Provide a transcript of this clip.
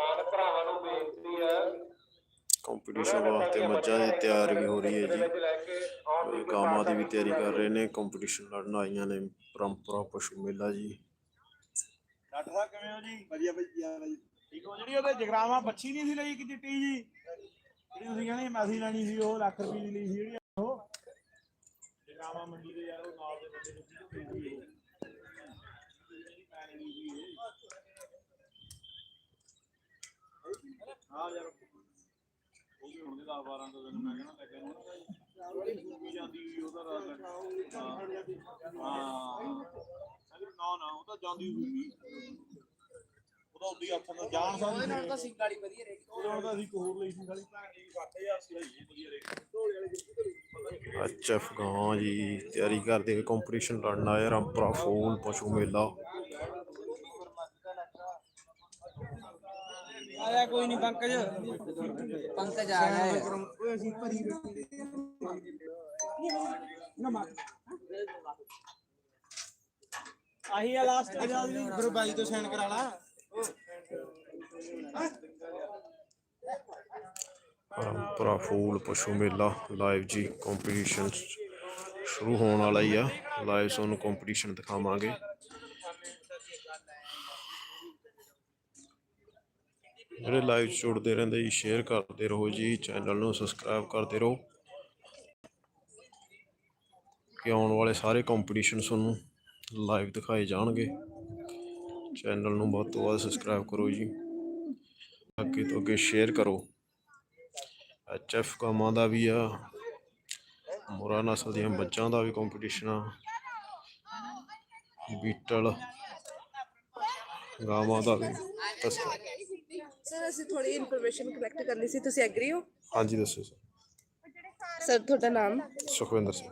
ਕਿਸਾਨ ਭਰਾਵਾਂ ਨੂੰ ਬੇਨਤੀ ਹੈ। ਕੰਪੀਟੀਸ਼ਨ ਵਾਸਤੇ ਮੱਝਾਂ ਦੀ ਤਿਆਰੀ ਹੋ ਰਹੀ ਹੈ ਜੀ। ਕਾਮਾਂ ਦੀ ਵੀ ਤਿਆਰੀ ਕਰ ਰਹੇ ਨੇ। ਕੰਪੀਟੀਸ਼ਨ ਲੜਨ ਆਈਆਂ ਨੇ। ਪਰੰਪਰਾ ਪਸ਼ੂ ਮੇਲਾ ਜੀ। ਡਾਕਟਰ ਸਾਹਿਬ ਕਿਵੇਂ ਹੋ ਜੀ? ਵਧੀਆ ਵਧੀਆ ਜੀ ਠੀਕ ਹੋ ਜਿਹੜੀ ਉਹਦੇ ਜਗਰਾਵਾ ਬੱਚੀ ਨਹੀਂ ਸੀ ਲਈ ਕਿ ਚਿੱਟੀ ਜੀ? ਜਿਹੜੀ ਤੁਸੀਂ ਕਹਿੰਦੇ ਮੈਸੇਜ ਲੈਣੀ ਸੀ ਉਹ ਲੱਖ ਰੁਪਏ ਦੀ ਲਈ ਸੀ ਜਿਹੜੀ ਉਹ। ਜਗਰਾਵਾ ਮੰਡੀ ਦੇ ਯਾਰ ਉਹ ਨਾਲ ਦੇ ਬੰਦੇ ਨੂੰ ਕਿਹਨੂੰ ਦੇ ਦੀ ਹਾਂ ਯਾਰ ਉਹ ਵੀ ਹੁਣ ਦੇ 10 12 ਤੋਂ ਦਿਨ ਮੈਂ ਕਹਿੰਦਾ ਲੱਗਿਆ ਨੂੰ ਉਹਦੀ ਭੂਮੀ ਜਾਂਦੀ ਹੋਈ ਉਹਦਾ ਰਾਤ ਲੱਗ ਹਾਂ ਹਾਂ ਨਾ ਨਾ ਉਹ ਤਾਂ ਜਾਂਦੀ ਹੋਈ ਉਹਦਾ ਉੱਦੀ ਹੱਥ ਨਾਲ ਜਾਣ ਸਕਦੀ ਨਾਲ ਤਾਂ ਸਿੰਘ ਵਾਲੀ ਵਧੀਆ ਰਹੇਗੀ ਉਹਦੇ ਹੁਣ ਤਾਂ ਅਸੀਂ ਇੱਕ ਹੋਰ ਲਈ ਸੀ ਸਾਡੀ ਭੈਣ ਦੀ 60000 ਸੀ ਲਈ ਵਧੀਆ ਰਹੀ ਐਚਐਫ ਗਾਂ ਜੀ ਤਿਆਰੀ ਕਰਦੇ ਹੋਏ ਕੰਪੀਟੀਸ਼ਨ ਲੜਨ ਆਏ ਰਾਮਪੁਰਾ ਫੂਲ ਪਸ਼ੂ ਮੇਲਾ ਆਇਆ ਕੋਈ ਨਹੀਂ ਪੰਕਜ ਪੰਕਜ ਆ ਗਿਆ ਹੈ। ਓਏ ਅਸੀਂ ਭਰੀ ਬੈਠੇ ਆਹੀ ਆ ਲਾਸਟ ਆਜ਼ਾਦ ਦੀ ਫਿਰ ਬਾਈ ਤੋਂ ਸਾਈਨ ਕਰਾ ਲਾ ਪਰੰਪਰਾ ਫੂਲ ਪਸ਼ੂ ਮੇਲਾ ਲਾਈਵ ਜੀ ਕੰਪੀਟੀਸ਼ਨ ਸ਼ੁਰੂ ਹੋਣ ਵਾਲਾ ਹੀ ਆ ਲਾਈਵ ਤੁਹਾਨੂੰ ਕੰਪੀਟੀਸ਼ਨ ਦਿਖਾਵਾਂਗੇ ਜਿਹੜੇ ਲਾਈਵ ਜੁੜਦੇ ਰਹਿੰਦੇ ਜੀ ਸ਼ੇਅਰ ਕਰਦੇ ਰਹੋ ਜੀ ਚੈਨਲ ਨੂੰ ਸਬਸਕ੍ਰਾਈਬ ਕਰਦੇ ਰਹੋ। ਕਿ ਆਉਣ ਵਾਲੇ ਸਾਰੇ ਕੰਪੀਟੀਸ਼ਨ ਤੁਹਾਨੂੰ ਲਾਈਵ ਦਿਖਾਏ ਜਾਣਗੇ। ਚੈਨਲ ਨੂੰ ਵੱਧ ਤੋਂ ਵੱਧ ਸਬਸਕ੍ਰਾਈਬ ਕਰੋ ਜੀ। ਅੱਗੇ ਤੋਂ ਅੱਗੇ ਸ਼ੇਅਰ ਕਰੋ। ਐਚਐਫ ਕਾਮਾਂ ਦਾ ਵੀ ਆ, ਮੋਰਾ ਨਸਲ ਦੀਆਂ ਬੱਚਾਂ ਦਾ ਵੀ ਕੰਪੀਟੀਸ਼ਨ ਆ। ਬੀਟਲ ਗਾਵਾਂ ਦਾ ਵੀ, ਦੱਸੋ। ਸਰ ਅਸੀਂ ਥੋੜੀ ਇਨਫੋਰਮੇਸ਼ਨ ਕਲੈਕਟ ਕਰਨੀ ਸੀ। ਤੁਸੀਂ ਐਗਰੀ ਹੋ? ਹਾਂਜੀ ਦੱਸੋ ਸਰ ਸਰ ਤੁਹਾਡਾ ਨਾਮ? ਸੁਖਵਿੰਦਰ ਸਿੰਘ।